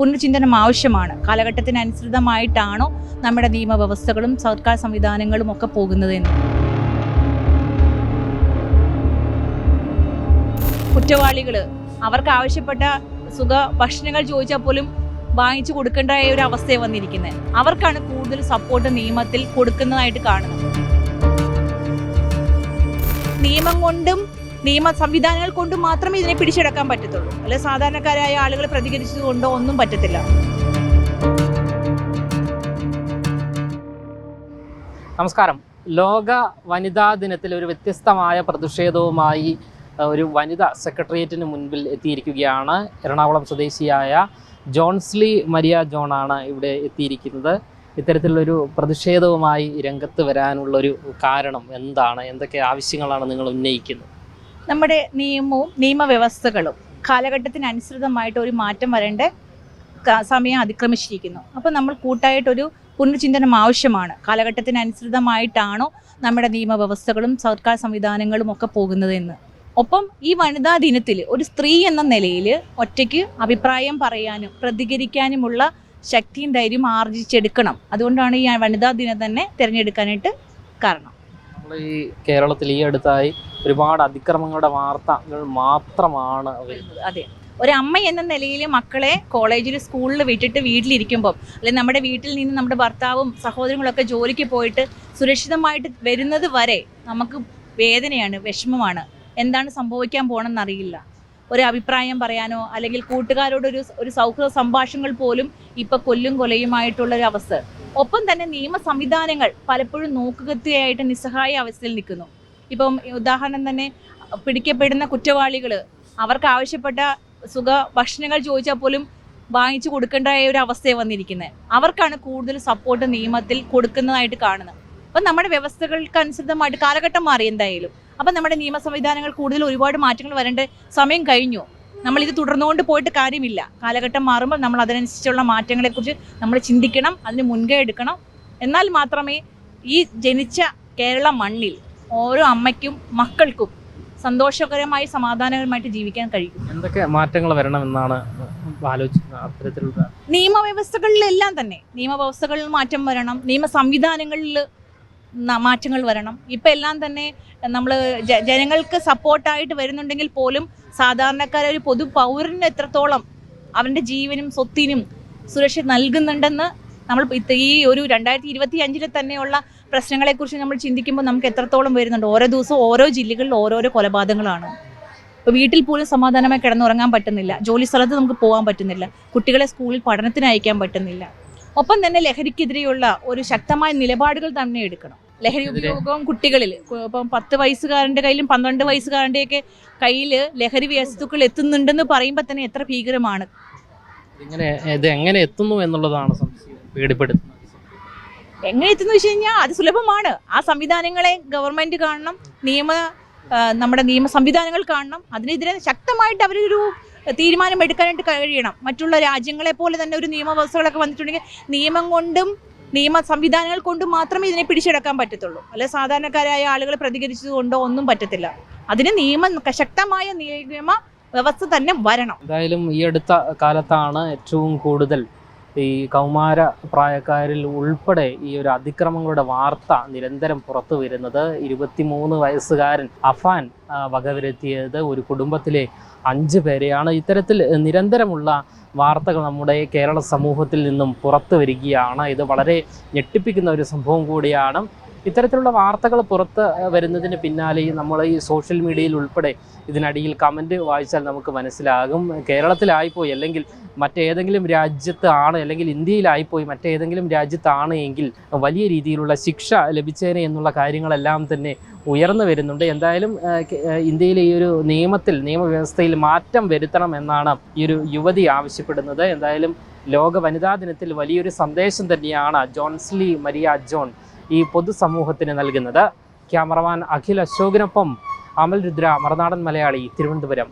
പുനർചിന്തനം ആവശ്യമാണ്. കാലഘട്ടത്തിനനുസൃതമായിട്ടാണോ നമ്മുടെ നിയമവ്യവസ്ഥകളും സർക്കാർ സംവിധാനങ്ങളും ഒക്കെ പോകുന്നത് എന്ന്? കുറ്റവാളികൾ അവർക്ക് ആവശ്യപ്പെട്ട സുഖ ഭക്ഷണങ്ങൾ ചോദിച്ചാൽ പോലും വാങ്ങിച്ചു കൊടുക്കേണ്ട ഒരു അവസ്ഥയെ വന്നിരിക്കുന്നത്. അവർക്കാണ് കൂടുതൽ സപ്പോർട്ട് നിയമത്തിൽ കൊടുക്കുന്നതായിട്ട് കാണുന്നത്. നിയമം കൊണ്ടും നിയമ സംവിധാനങ്ങൾ കൊണ്ട് മാത്രമേ ഇതിനെ പിടിച്ചെടുക്കാൻ പറ്റത്തുള്ളൂ. അല്ലെ സാധാരണക്കാരായ ആളുകൾ പ്രതികരിച്ചത് കൊണ്ടോ ഒന്നും പറ്റത്തില്ല. നമസ്കാരം. ലോക വനിതാ ദിനത്തിൽ ഒരു വ്യത്യസ്തമായ പ്രതിഷേധവുമായി ഒരു വനിത സെക്രട്ടേറിയറ്റിന് മുൻപിൽ എത്തിയിരിക്കുകയാണ് എറണാകുളം സ്വദേശിയായ ജോൺസ്ലി മരിയ ജോണാണ് ഇവിടെ എത്തിയിരിക്കുന്നത്. ഇത്തരത്തിലുള്ളൊരു പ്രതിഷേധവുമായി രംഗത്ത് വരാനുള്ളൊരു കാരണം എന്താണ്? എന്തൊക്കെ ആവശ്യങ്ങളാണ് നിങ്ങൾ ഉന്നയിക്കുന്നത്? നമ്മുടെ നിയമവും നിയമവ്യവസ്ഥകളും കാലഘട്ടത്തിനനുസൃതമായിട്ട് ഒരു മാറ്റം വരേണ്ട സമയം അതിക്രമിച്ചിരിക്കുന്നു. അപ്പോൾ നമ്മൾ കൂട്ടായിട്ടൊരു പുനർചിന്തനം ആവശ്യമാണ്. കാലഘട്ടത്തിനനുസൃതമായിട്ടാണോ നമ്മുടെ നിയമവ്യവസ്ഥകളും സർക്കാർ സംവിധാനങ്ങളും ഒക്കെ പോകുന്നതെന്ന് ഒപ്പം ഈ വനിതാ ദിനത്തിൽ ഒരു സ്ത്രീ എന്ന നിലയിൽ ഒറ്റയ്ക്ക് അഭിപ്രായം പറയാനും പ്രതികരിക്കാനുമുള്ള ശക്തിയും ധൈര്യം ആർജിച്ചെടുക്കണം. അതുകൊണ്ടാണ് ഈ വനിതാ ദിനം തന്നെ തിരഞ്ഞെടുക്കാനായിട്ട് കാരണം. നമ്മൾ ഈ കേരളത്തിൽ ഈ അടുത്തായി ഒരുപാട് അതിക്രമങ്ങളുടെ വാർത്തകൾ മാത്രമാണ് അതെ. ഒരു അമ്മ എന്ന നിലയിൽ മക്കളെ കോളേജിൽ സ്കൂളിൽ വിട്ടിട്ട് വീട്ടിലിരിക്കുമ്പോൾ അല്ലെങ്കിൽ നമ്മുടെ വീട്ടിൽ നിന്ന് നമ്മുടെ ഭർത്താവും സഹോദരങ്ങളൊക്കെ ജോലിക്ക് പോയിട്ട് സുരക്ഷിതമായിട്ട് വരുന്നത് വരെ നമുക്ക് വേദനയാണ് വിഷമമാണ്. എന്താണ് സംഭവിക്കാൻ പോകണമെന്ന് അറിയില്ല ഒരു അഭിപ്രായം പറയാനോ അല്ലെങ്കിൽ കൂട്ടുകാരോടൊരു ഒരു സൗഹൃദ സംഭാഷണങ്ങൾ പോലും ഇപ്പൊ കൊല്ലും കൊലയുമായിട്ടുള്ള ഒരു അവസ്ഥ. ഒപ്പം തന്നെ നിയമ സംവിധാനങ്ങൾ പലപ്പോഴും നോക്കുകത്തിയായിട്ട് നിസ്സഹായ അവസ്ഥയിൽ നിൽക്കുന്നു. ഇപ്പം ഉദാഹരണം തന്നെ പിടിക്കപ്പെടുന്ന കുറ്റവാളികൾ അവർക്ക് ആവശ്യപ്പെട്ട സുഖ ഭക്ഷണങ്ങൾ ചോദിച്ചാൽ പോലും വാങ്ങിച്ചു കൊടുക്കേണ്ട ഒരു അവസ്ഥയെ വന്നിരിക്കുന്നത് അവർക്കാണ് കൂടുതൽ സപ്പോർട്ട് നിയമത്തിൽ കൊടുക്കുന്നതായിട്ട് കാണുന്നത് അപ്പം നമ്മുടെ വ്യവസ്ഥകൾക്ക് അനുസൃതമായിട്ട് കാലഘട്ടം മാറി എന്തായാലും. അപ്പം നമ്മുടെ നിയമ സംവിധാനങ്ങൾ കൂടുതൽ ഒരുപാട് മാറ്റങ്ങൾ വരേണ്ട സമയം കഴിഞ്ഞു. നമ്മൾ ഇത് തുടർന്നുകൊണ്ട് പോയിട്ട് കാര്യമില്ല. കാലഘട്ടം മാറുമ്പോൾ നമ്മൾ അതിനനുസരിച്ചുള്ള മാറ്റങ്ങളെക്കുറിച്ച് നമ്മൾ ചിന്തിക്കണം അതിന് മുൻകൈ എടുക്കണം. എന്നാൽ മാത്രമേ ഈ ജനിച്ച കേരള മണ്ണിൽ ഓരോ അമ്മയ്ക്കും മക്കൾക്കും സന്തോഷകരമായി സമാധാനകരമായിട്ട് ജീവിക്കാൻ കഴിയും. എന്തൊക്കെ മാറ്റങ്ങൾ വരണമെന്നാണ് ആലോചിക്കുന്നത് നിയമവ്യവസ്ഥകളിലെല്ലാം തന്നെ നിയമവ്യവസ്ഥകളിൽ മാറ്റം വരണം നിയമ സംവിധാനങ്ങളിൽ മാറ്റങ്ങൾ വരണം. ഇപ്പം എല്ലാം തന്നെ നമ്മൾ ജനങ്ങൾക്ക് സപ്പോർട്ടായിട്ട് വരുന്നുണ്ടെങ്കിൽ പോലും സാധാരണക്കാരെ ഒരു പൊതു പൗരന് എത്രത്തോളം അവന്റെ ജീവനും സ്വത്തിനും സുരക്ഷ നൽകുന്നുണ്ടെന്ന് നമ്മൾ ഈ ഒരു രണ്ടായിരത്തി ഇരുപത്തി അഞ്ചിലെ തന്നെയുള്ള പ്രശ്നങ്ങളെക്കുറിച്ച് നമ്മൾ ചിന്തിക്കുമ്പോൾ നമുക്ക് എത്രത്തോളം വരുന്നുണ്ട്? ഓരോ ദിവസവും ഓരോ ജില്ലകളിൽ ഓരോരോ കൊലപാതകങ്ങളാണ്. ഇപ്പോൾ വീട്ടിൽ പോലും സമാധാനമായി കിടന്നുറങ്ങാൻ പറ്റുന്നില്ല. ജോലി സ്ഥലത്ത് നമുക്ക് പോകാൻ പറ്റുന്നില്ല. കുട്ടികളെ സ്കൂളിൽ പഠനത്തിന് അയക്കാൻ പറ്റുന്നില്ല. ഒപ്പം തന്നെ ലഹരിക്കെതിരെയുള്ള ഒരു ശക്തമായ നിലപാടുകൾ തന്നെ എടുക്കണം. ലഹരി? ഉപയോഗം കുട്ടികളിൽ ഇപ്പം പത്ത് വയസ്സുകാരന്റെ കയ്യിലും പന്ത്രണ്ട് വയസ്സുകാരന്റെയൊക്കെ കയ്യിൽ ലഹരി വസ്തുക്കൾ എത്തുന്നുണ്ടെന്ന് പറയുമ്പോൾ തന്നെ എത്ര ഭീകരമാണ്. ഇങ്ങനെ ഇത് എങ്ങനെ എത്തുന്നു എന്നുള്ളതാണ് സംശയം. പേടിപ്പെടുത്തുന്നത്. എങ്ങനെ എത്തുന്നു വെച്ച് കഴിഞ്ഞാൽ അത് സുലഭമാണ്. ആ സംവിധാനങ്ങളെ ഗവൺമെന്റ് കാണണം നിയമ നമ്മുടെ നിയമ സംവിധാനങ്ങൾ കാണണം. അതിനെതിരെ ശക്തമായിട്ട് അവരൊരു തീരുമാനം എടുക്കാനായിട്ട് കഴിയണം. മറ്റുള്ള രാജ്യങ്ങളെ പോലെ തന്നെ ഒരു നിയമവ്യവസ്ഥകളൊക്കെ വന്നിട്ടുണ്ടെങ്കിൽ നിയമം കൊണ്ടും നിയമ സംവിധാനങ്ങൾ കൊണ്ടും മാത്രമേ ഇതിനെ പിടിച്ചെടുക്കാൻ പറ്റത്തുള്ളൂ. അല്ലെ സാധാരണക്കാരായ ആളുകൾ പ്രതികരിച്ചത് കൊണ്ടോ ഒന്നും പറ്റത്തില്ല. അതിന് നിയമ ശക്തമായ നിയമ വ്യവസ്ഥ തന്നെ വരണം. എന്തായാലും ഈ അടുത്ത കാലത്താണ് ഏറ്റവും കൂടുതൽ ഈ കൗമാര പ്രായക്കാരിൽ ഉൾപ്പെടെ ഈ ഒരു അതിക്രമങ്ങളുടെ വാർത്ത നിരന്തരം പുറത്തു വരുന്നത് ഇരുപത്തിമൂന്ന് വയസ്സുകാരൻ അഫാൻ വകവരുത്തിയത് ഒരു കുടുംബത്തിലെ അഞ്ച് പേരെയാണ്. ഇത്തരത്തിൽ നിരന്തരമുള്ള വാർത്തകൾ നമ്മുടെ കേരള സമൂഹത്തിൽ നിന്നും പുറത്തു വരികയാണ്. ഇത് വളരെ ഞെട്ടിപ്പിക്കുന്ന ഒരു സംഭവം കൂടിയാണ്. ഇത്തരത്തിലുള്ള വാർത്തകൾ പുറത്ത് വരുന്നതിന് പിന്നാലെ നമ്മൾ ഈ സോഷ്യൽ മീഡിയയിൽ ഉൾപ്പെടെ ഇതിനടിയിൽ കമന്റ് വായിച്ചാൽ നമുക്ക് മനസ്സിലാകും. കേരളത്തിലായിപ്പോയി അല്ലെങ്കിൽ മറ്റേതെങ്കിലും രാജ്യത്ത് ആണ് അല്ലെങ്കിൽ ഇന്ത്യയിലായിപ്പോയി മറ്റേതെങ്കിലും രാജ്യത്താണ് എങ്കിൽ വലിയ രീതിയിലുള്ള ശിക്ഷ ലഭിച്ചേനെ എന്നുള്ള കാര്യങ്ങളെല്ലാം തന്നെ ഉയർന്നു വരുന്നുണ്ട്. എന്തായാലും ഇന്ത്യയിലെ ഈ ഒരു നിയമത്തിൽ നിയമവ്യവസ്ഥയിൽ മാറ്റം വരുത്തണം എന്നാണ് ഈ ഒരു യുവതി ആവശ്യപ്പെടുന്നത്. എന്തായാലും ലോക വനിതാ ദിനത്തിൽ വലിയൊരു സന്ദേശം തന്നെയാണ് ജോൺസ്ലി മരിയ ജോൺ ഈ പൊതുസമൂഹത്തിന് നൽകുന്നത്. ക്യാമറമാൻ അഖിൽ അശോകിനൊപ്പം അമൽ രുദ്ര മറുനാടൻ മലയാളി തിരുവനന്തപുരം.